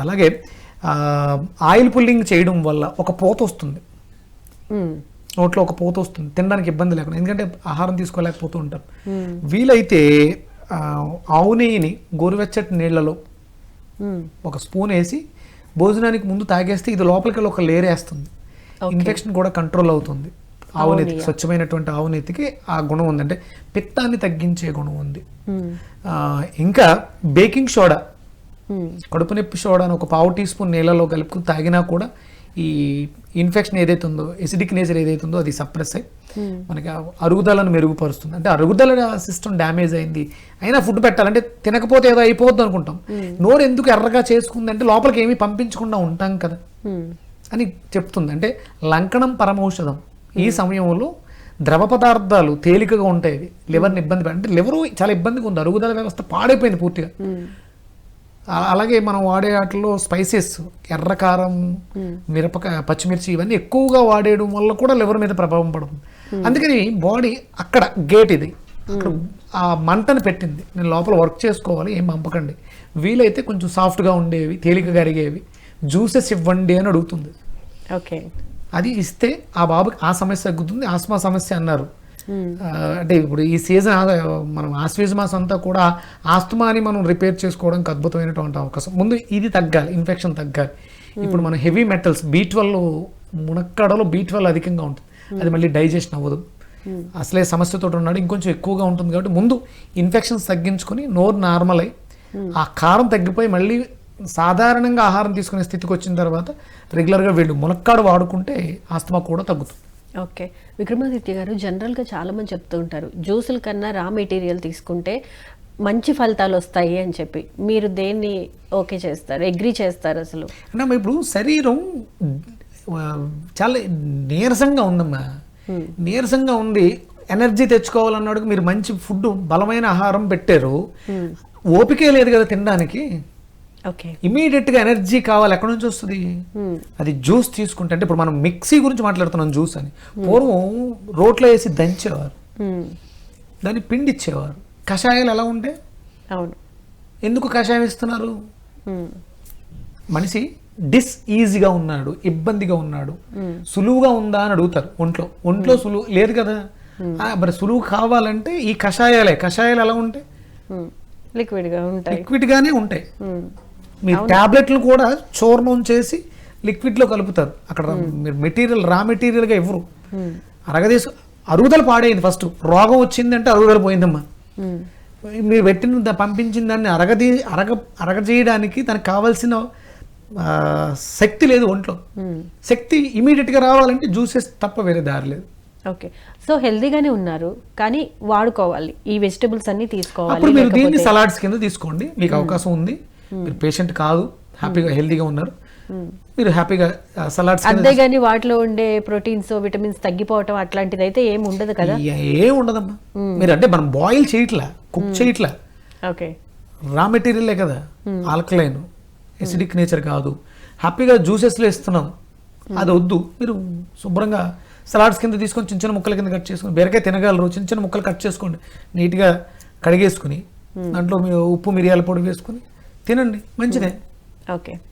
అలాగే ఆ, oil pulling చేయడం వల్ల ఒక పోత వస్తుంది. నోట్లో ఒక పోత వస్తుంది. తినడానికి ఇబ్బంది లేకుండా ఎందుకంటే ఆహారం తీసుకోలేకపోతూ ఉంటారు. వీలైతే ఆవు నెయ్యిని గోరువెచ్చటి నీళ్ళలో మ్మ్. ఒక స్పూన్ వేసి భోజనానికి ముందు తాగేస్తే ఇది లోపలికి ఒక లేయర్ వేస్తుంది. ఇన్ఫెక్షన్ కూడా కంట్రోల్ అవుతుంది. ఆవు నెత్తి స్వచ్ఛమైనటువంటి ఆవు నెత్తికి ఆ గుణం ఉంది. అంటే పిత్తాన్ని తగ్గించే గుణం ఉంది. ఇంకా బేకింగ్ సోడా. కడుపు నొప్పి సోడా అని ఒక పావు టీ స్పూన్ నీళ్ళలో కలుపుకుని తాగినా కూడా ఈ ఇన్ఫెక్షన్ ఏదైతే ఉందో ఎసిడిక్ నేచర్ ఏదైతే ఉందో అది సప్రెస్ అయ్యి మనకి అరుగుదలను మెరుగుపరుస్తుంది. అంటే అరుగుదల సిస్టమ్ డ్యామేజ్ అయింది. అయినా ఫుడ్ పెట్టాలంటే తినకపోతే ఏదో అయిపోద్ది అనుకుంటాం. నోరు ఎందుకు ఎర్రగా చేసుకుంది అంటే లోపలికి ఏమీ పంపించకుండా ఉంటాం కదా. అని చెప్తుంది. అంటే లంకణం పరమౌషధం ఈ సమయంలో ద్రవ పదార్థాలు తేలికగా ఉంటాయి. లివర్ని ఇబ్బంది అంటే లివర్ చాలా ఇబ్బందిగా ఉంది. అరుగుదల వ్యవస్థ పాడైపోయింది పూర్తిగా. అలాగే మనం వాడే వాటిలో స్పైసెస్ ఎర్ర కారం మిరపకాయ పచ్చిమిర్చి ఇవన్నీ ఎక్కువగా వాడేయడం వల్ల కూడా లివర్ మీద ప్రభావం పడుతుంది. అందుకని బాడీ అక్కడ గేట్ ఇది. అక్కడ ఆ మంటను పెట్టింది. నేను లోపల వర్క్ చేసుకోవాలి ఏం పంపకండి. వీలైతే కొంచెం సాఫ్ట్గా ఉండేవి తేలికగా అరిగేవి. జ్యూసెస్ ఇవ్వండి అని అడుగుతుంది. ఓకే. అది ఇస్తే ఆ బాబుకి ఆ సమస్య తగ్గుతుంది ఆస్మా సమస్య అన్నారు. అంటే ఇప్పుడు ఈ సీజన్ మనం ఆశ్వేజ మాసం అంతా కూడా ఆస్తమాని మనం రిపేర్ చేసుకోవడానికి అద్భుతమైనటువంటి అవకాశం. ముందు ఇది తగ్గాలి ఇన్ఫెక్షన్ తగ్గాలి. ఇప్పుడు మనం హెవీ మెటల్స్ బీ ట్వెల్వ్ మునక్కడలో బీ ట్వెల్వ్ అధికంగా ఉంటుంది. అది మళ్ళీ డైజెషన్ అవ్వదు. అసలే సమస్యతో ఉన్నాడు ఇంకొంచెం ఎక్కువగా ఉంటుంది కాబట్టి ముందు ఇన్ఫెక్షన్స్ తగ్గించుకొని నోరు నార్మల్ అయ్యి ఆ కారం తగ్గిపోయి మళ్ళీ సాధారణంగా ఆహారం తీసుకునే స్థితికి వచ్చిన తర్వాత రెగ్యులర్గా వీళ్ళు మునక్కాడు వాడుకుంటే ఆస్తమా కూడా తగ్గుతుంది. ఓకే. విక్రమాదిత్య గారు జనరల్గా చాలా మంది చెప్తూ ఉంటారు జ్యూసుల కన్నా రా మెటీరియల్ తీసుకుంటే మంచి ఫలితాలు వస్తాయి అని చెప్పి. మీరు దేన్ని ఓకే చేస్తారు? అగ్రి చేస్తారు అసలు? అంటే అమ్మా ఇప్పుడు శరీరం చాలా నీరసంగా ఉందమ్మా. నీరసంగా ఉంది ఎనర్జీ తెచ్చుకోవాలన్నాడు మీరు మంచి ఫుడ్ బలమైన ఆహారం పెట్టారు. ఓపికే లేదు కదా తినడానికి. ఇమీడియట్గా ఎనర్జీ కావాలి ఎక్కడి నుంచి వస్తుంది? అది జ్యూస్ తీసుకుంటే అంటే ఇప్పుడు మనం మిక్సీ గురించి మాట్లాడుతున్నాం జ్యూస్ అని. పూర్వం రోట్లో వేసి దంచేవారు. దాన్ని పిండి ఇచ్చేవారు కషాయాలు ఎలా ఉంటే అవును. ఎందుకు కషాయం ఇస్తున్నారు. మనిషి డిస్ ఈజీగా ఉన్నాడు ఇబ్బందిగా ఉన్నాడు. సులువుగా ఉందా అని అడుగుతారు ఒంట్లో. ఒంట్లో సులువు లేదు కదా? మరి సులువు కావాలంటే ఈ కషాయాలే. కషాయాలు ఎలా ఉంటాయి. లిక్విడ్గా ఉంటాయి. లిక్విడ్ గానే ఉంటాయి. మీ టాబ్లెట్లు కూడా చూర్ణం చేసి లిక్విడ్లో కలుపుతారు. అక్కడ మీరు మెటీరియల్ రా మెటీరియల్గా ఇవ్వరు అరగదీసు అరుగుదల పాడైంది ఫస్ట్. రోగం వచ్చిందంటే అరుగుదల పోయిందమ్మా. మ్మ్. మీరు పెట్టిన పంపించిన దాన్ని అరగదీ అరగ అరగజేయడానికి తనకు కావాల్సిన శక్తి లేదు ఒంట్లో. శక్తి ఇమీడియట్గా రావాలంటే జ్యూసెస్ తప్ప వేరే దారి లేదు. ఓకే. సో హెల్దీగానే ఉన్నారు కానీ వాడుకోవాలి. ఈ వెజిటబుల్స్ అన్ని తీసుకోవాలి అప్పుడు మీరు దీన్ని సలాడ్స్ కింద తీసుకోండి. మీకు అవకాశం ఉంది. మీరు పేషెంట్ కాదు హ్యాపీగా హెల్దీగా ఉన్నారు. మీరు హ్యాపీగా సలాడ్స్ కింద అంతేగాని వాటిలో ఉండే ప్రోటీన్స్ విటమిన్స్ తగ్గిపోవటం అట్లాంటిది అయితే ఏం ఉండదు కదా? ఏం ఉండదమ్మా. మీరు అంటే మనం బాయిల్ చేయట్లా కుక్ చేయట్లా. ఓకే రా మెటీరియలే కదా? ఆల్కలైన్ ఎసిడిక్ నేచర్ కాదు. హ్యాపీగా జ్యూసెస్లో ఇస్తున్నాం. అది వద్దు. మీరు శుభ్రంగా సలాడ్స్ కింద తీసుకొని చిన్న చిన్న ముక్కల కింద కట్ చేసుకొని బీరకాయ తినగలరు చిన్న చిన్న ముక్కలు కట్ చేసుకోండి. నీట్గా కడిగేసుకుని దాంట్లో మీరు ఉప్పు మిరియాల పొడి వేసుకుని తినండి. మంచిదే. ఓకే.